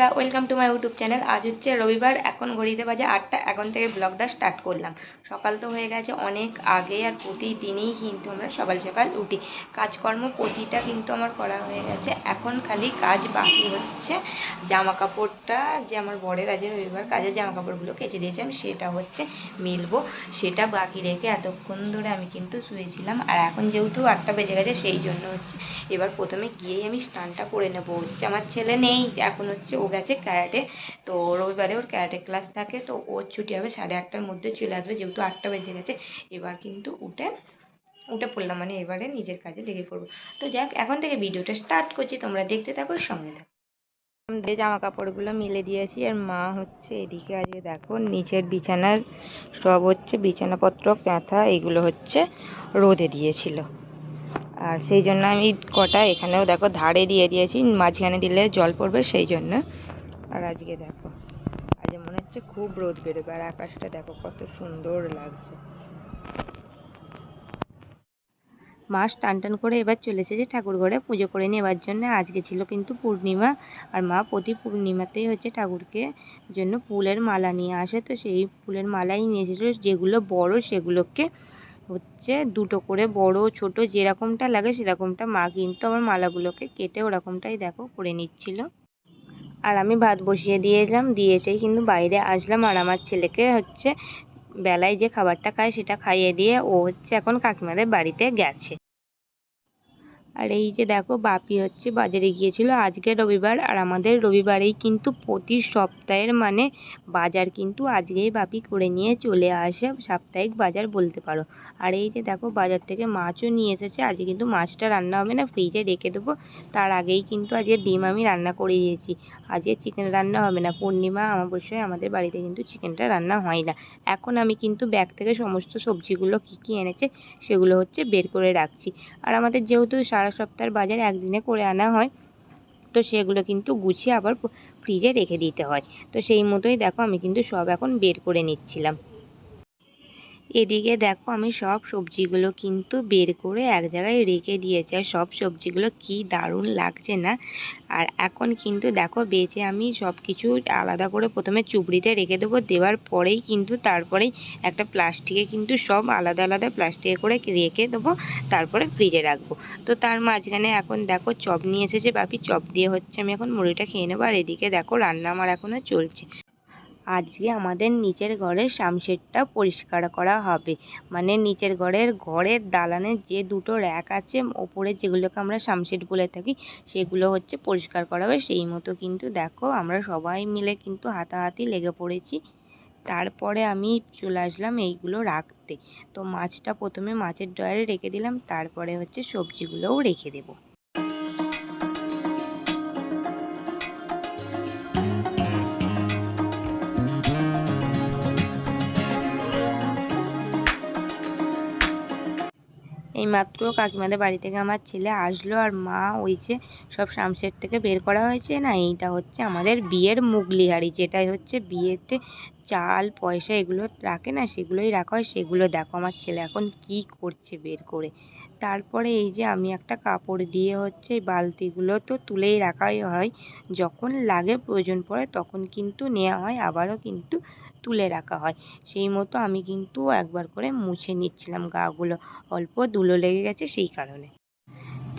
বন্ধুরা welcome to my YouTube channel আজ হচ্ছে রবিবার, এখন ঘড়িতে বাজে আটটা, এখন থেকে ব্লগটা স্টার্ট করলাম। সকাল তো হয়ে গেছে অনেক আগে আর প্রতিদিনই কিন্তু আমরা সকাল সকাল উঠি। কাজকর্ম প্রতিটা কিন্তু আমার করা হয়ে গেছে। এখন খালি কাজ বাকি হচ্ছে। জামা কাপড়টা যে আমার বরের আজ রবিবার কাজের জামা কাপড়গুলো কেচে দিয়েছে, আমি সেটা হচ্ছে মিলবো। সেটা বাকি রেখে এতক্ষণ ধরে আমি কিন্তু শুয়েছিলাম। আর এখন যেহেতু আটটা বেজে গেছে, সেই জন্য হচ্ছে এবার প্রথমে গিয়েই আমি স্নানটা করে নেব। হচ্ছে আমার ছেলে নেই, এখন হচ্ছে ও গেছে ক্যারাটে। তো রবিবারে ওর ক্যারাটে ক্লাস থাকে, তো ওর ছুটি হবে সাড়ে আটটার মধ্যে চলে আসবে। যেহেতু আটটা বেজে গেছে, এবার কিন্তু উঠে উঠে পড়লাম মানে এবারে নিজের কাজে লেগে পড়ব। তো যাক এখন থেকে ভিডিওটা স্টার্ট করছি, তোমরা দেখতে থাকো, সঙ্গে থাকো। যে জামা কাপড়গুলো মিলে দিয়েছি, আর মা হচ্ছে এদিকে আজকে দেখো, নিচের বিছানার সব হচ্ছে বিছানাপত্র কাঁথা এগুলো হচ্ছে রোদে দিয়েছিল। আর সেই জন্য আমি কটা এখানেও দেখো ধারে দিয়ে দিয়েছি, মাঝখানে দিলে জল পড়বে সেই জন্য। আর আজকে দেখো আজ মনে হচ্ছে খুব রোদ বেরোবে আর আকাশটা দেখো কত সুন্দর লাগছে। মা টান টান করে এবার চলে এসেছে ঠাকুর ঘরে পুজো করে নেওয়ার জন্য। আজকে ছিল কিন্তু পূর্ণিমা আর মা প্রতি পূর্ণিমাতেই হচ্ছে ঠাকুরকে জন্য ফুলের মালা নিয়ে আসে। তো সেই ফুলের মালাই নিয়ে এসেছিল, যেগুলো বড় সেগুলোকে হচ্ছে দুটো করে বড়, ছোট যেরকমটা লাগে সেরকমটা মা কিন্তু আমার মালাগুলোকে কেটে ওরকমটাই দেখো করে নিচ্ছিল। আর আমি ভাত বসিয়ে দিয়েছিলাম দিয়েছে কিন্তু বাইরে আসলাম আর আমার ছেলেকে হচ্ছে বেলায় যে খাবারটা খায় সেটা খাইয়ে দিয়ে ও হচ্ছে এখন কাকিমাদের বাড়িতে গেছে। আর এই যে দেখো, বাপি হচ্ছে বাজারে গিয়েছিল আজকে রবিবার, আর আমাদের রবিবারেই কিন্তু প্রতি সপ্তাহের মানে বাজার কিন্তু আজকেই বাপি করে নিয়ে চলে আসে, সাপ্তাহিক বাজার বলতে পারো। আর এই যে দেখো, বাজার থেকে মাছও নিয়ে এসেছে, আজকে কিন্তু মাছটা রান্না হবে না ফ্রিজে রেখে দেবো। তার আগেই কিন্তু আজকে ডিম আমি রান্না করে দিয়েছি। আজকে চিকেন রান্না হবে না, পূর্ণিমা অমাবস্যায় আমাদের বাড়িতে কিন্তু চিকেনটা রান্না হয় না। এখন আমি কিন্তু ব্যাগ থেকে সমস্ত সবজিগুলো কী কী এনেছে, সেগুলো হচ্ছে বের করে রাখছি। আর আমাদের যেহেতু সারা সপ্তাহের বাজার একদিনে করে আনা হয়। তো সেগুলো কিন্তু গুছিয়ে আবার ফ্রিজে রেখে দিতে হয়। তো সেই মতোই দেখো আমি কিন্তু সব এখন বের করে নিচ্ছিলাম। এদিকে দেখো আমি সব সবজিগুলো কিন্তু বের করে এক জায়গায় রেখে দিয়েছি। আর সব সবজিগুলো কি দারুণ লাগছে না? আর এখন কিন্তু দেখো বেছে আমি সব কিছু আলাদা করে প্রথমে চুবড়িতে রেখে দেবো। দেওয়ার পরেই কিন্তু তারপরেই একটা প্লাস্টিকে কিন্তু সব আলাদা আলাদা প্লাস্টিকে করে রেখে দেবো। তারপরে ফ্রিজে রাখব। তো তার মাঝখানে এখন দেখো চপ নিয়ে এসেছে বাপি। চপ দিয়ে হচ্ছে আমি এখন মুড়িটা খেয়ে নেব। আর এদিকে দেখো রান্না আমার এখনও চলছে। আজকে আমাদের নিচের ঘরের সামসেটটা পরিষ্কার করা হবে। মানে নিচের ঘরের ঘরের দালানের যে দুটো র্যাক আছে, ওপরে যেগুলোকে আমরা সামসেট বলে থাকি, সেগুলো হচ্ছে পরিষ্কার করা হবে। সেই মতো কিন্তু দেখো, আমরা সবাই মিলে কিন্তু হাতাহাতি লেগে পড়েছি। তারপরে আমি চলে আসলাম এইগুলো রাখতে। তো মাছটা প্রথমে মাছের ড্রয়ারে রেখে দিলাম, তারপরে হচ্ছে সবজিগুলোও রেখে দেবো। এইমাত্র কাকিমাদের বাড়ি থেকে আমার ছেলে আসলো আর মা ওই যে সব সামসেট থেকে বের করা হয়েছে না, এইটা হচ্ছে আমাদের বিয়ের মুগলি হাঁড়ি যেটাই হচ্ছে বিয়েতে চাল, পয়সা এগুলো রাখে না, সেগুলোই রাখা হয়, সেগুলো দেখো আমার ছেলে এখন কি করছে বের করে। তারপরে এই যে আমি একটা কাপড় দিয়ে হচ্ছে এই বালতিগুলো তো তুলেই রাখাই হয়, যখন লাগে প্রয়োজন পড়ে তখন কিন্তু নেওয়া হয়, আবারও কিন্তু তুলে রাখা হয়। সেই মতো আমি কিন্তু একবার করে মুছে নিচ্ছিলাম গাগুলো। অল্প ধুলো লেগে গেছে সেই কারণে।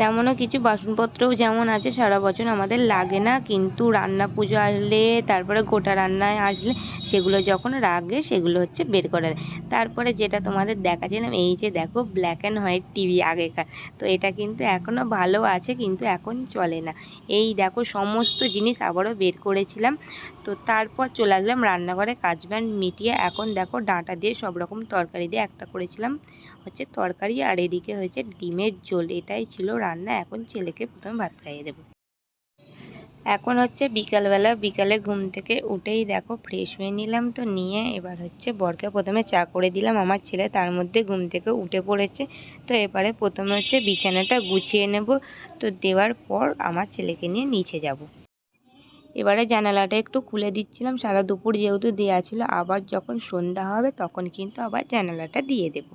তেমনও কিছু বাসনপত্রও যেমন আছে, সারা বছর আমাদের লাগে না। কিন্তু রান্না পুজো আসলে, তারপরে গোটা রান্নায় আসলে, সেগুলো যখন রাগে সেগুলো হচ্ছে বের করার তারপরে যেটা তোমাদের দেখাচ্ছিলাম, এই যে দেখো ব্ল্যাক অ্যান্ড হোয়াইট টিভি আগেকার। তো এটা কিন্তু এখনও ভালো আছে, কিন্তু এখন চলে না। এই দেখো, সমস্ত জিনিস আবারও বের করেছিলাম। তো তারপর চলে আসলাম রান্নাঘরে, কাজবান মিটিয়ে এখন দেখো, ডাঁটা দিয়ে সব রকম তরকারি দিয়ে একটা করেছিলাম। হচ্ছে তরকারি আর এদিকে হয়েছে ডিমের ঝোল। এটাই ছিল রান্না। এখন ছেলেকে প্রথমে ভাত খাইয়ে দেবো। এখন হচ্ছে বিকালবেলা, বিকালে ঘুম থেকে উঠেই দেখো ফ্রেশ হয়ে নিলাম তো নিয়ে এবার হচ্ছে বরকে প্রথমে চা করে দিলাম। আমার ছেলে তার মধ্যে ঘুম থেকে উঠে পড়েছে। তো এবারে প্রথমে হচ্ছে বিছানাটা গুছিয়ে নেব। তো দেওয়ার পর আমার ছেলেকে নিয়ে নিচে যাব। এবারে জানালাটা একটু খুলে দিচ্ছিলাম। সারা দুপুর যেহেতু দেওয়া ছিল, আবার যখন সন্ধ্যা হবে তখন কিন্তু আবার জানালাটা দিয়ে দেব।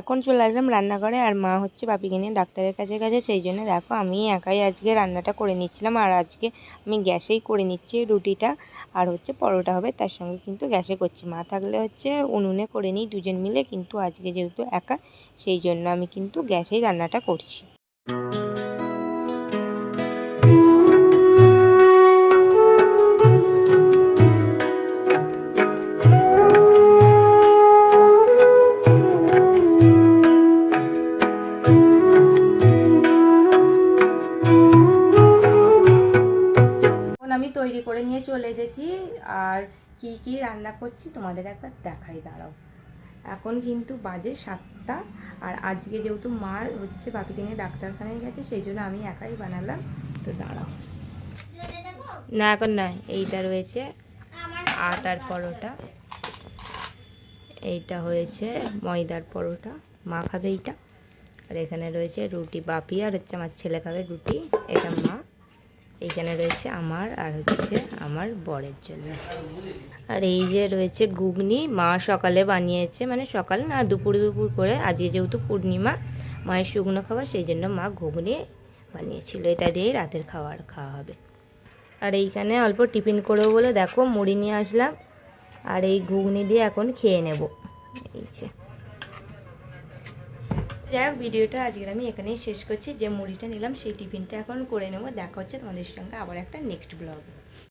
এখন চলে আসলাম রান্নাঘরে আর মা হচ্ছে বাপিকে নিয়ে ডাক্তারের কাছে গেছে, সেই জন্য দেখো আমি একাই আজকে রান্নাটা করে নিচ্ছিলাম আর আজকে আমি গ্যাসেই করে নিচ্ছি রুটিটা আর হচ্ছে পরোটা হবে, তার সঙ্গে কিন্তু গ্যাসে করছি। মা থাকলে হচ্ছে উনুনে করে নিই দুজন মিলে, কিন্তু আজকে যেহেতু একা, সেই জন্য আমি কিন্তু গ্যাসেই রান্নাটা করছি। তৈরি করে নিয়ে চলে এসেছি। আর কি কি রান্না করছি তোমাদের একবার দেখাই, দাঁড়াও। এখন কিন্তু বাজে সাতটা। আর আজকে যেহেতু মা হচ্ছে বাপিকে নিয়ে ডাক্তারখানায় গেছে, সেই জন্য আমি একাই বানালাম। তো দাঁড়াও। না, এখন নয় এইটা রয়েছে। আটার পরোটা। এইটা হয়েছে ময়দার পরোটা। মা খাবে এইটা। আর এখানে রয়েছে রুটি, বাপি। আর হচ্ছে আমার ছেলে খাবে রুটি। এটা মা। এইখানে রয়েছে আমার আর হচ্ছে আমার বরের জন্য। আর এই যে রয়েছে ঘুগনি, মা সকালে বানিয়েছে মানে সকাল না, দুপুর দুপুর করে। আজকে যেহেতু পূর্ণিমা, মায়ের শুকনো খাবার, সেই জন্য মা ঘুগনি বানিয়েছিল। এটা দিয়েই রাতের খাবার খাওয়া হবে। আর এইখানে অল্প টিফিন করব বলে, দেখো, মুড়ি নিয়ে আসলাম। আর এই ঘুগনি দিয়ে এখন খেয়ে নেব। এই যে। যাই হোক, ভিডিওটা আজকে আমি এখানেই শেষ করছি। যে মুড়িটা নিলাম, সেই টিফিনটা এখন করে নেব। দেখা হচ্ছে তোমাদের সঙ্গে আবার একটা নেক্সট ব্লগে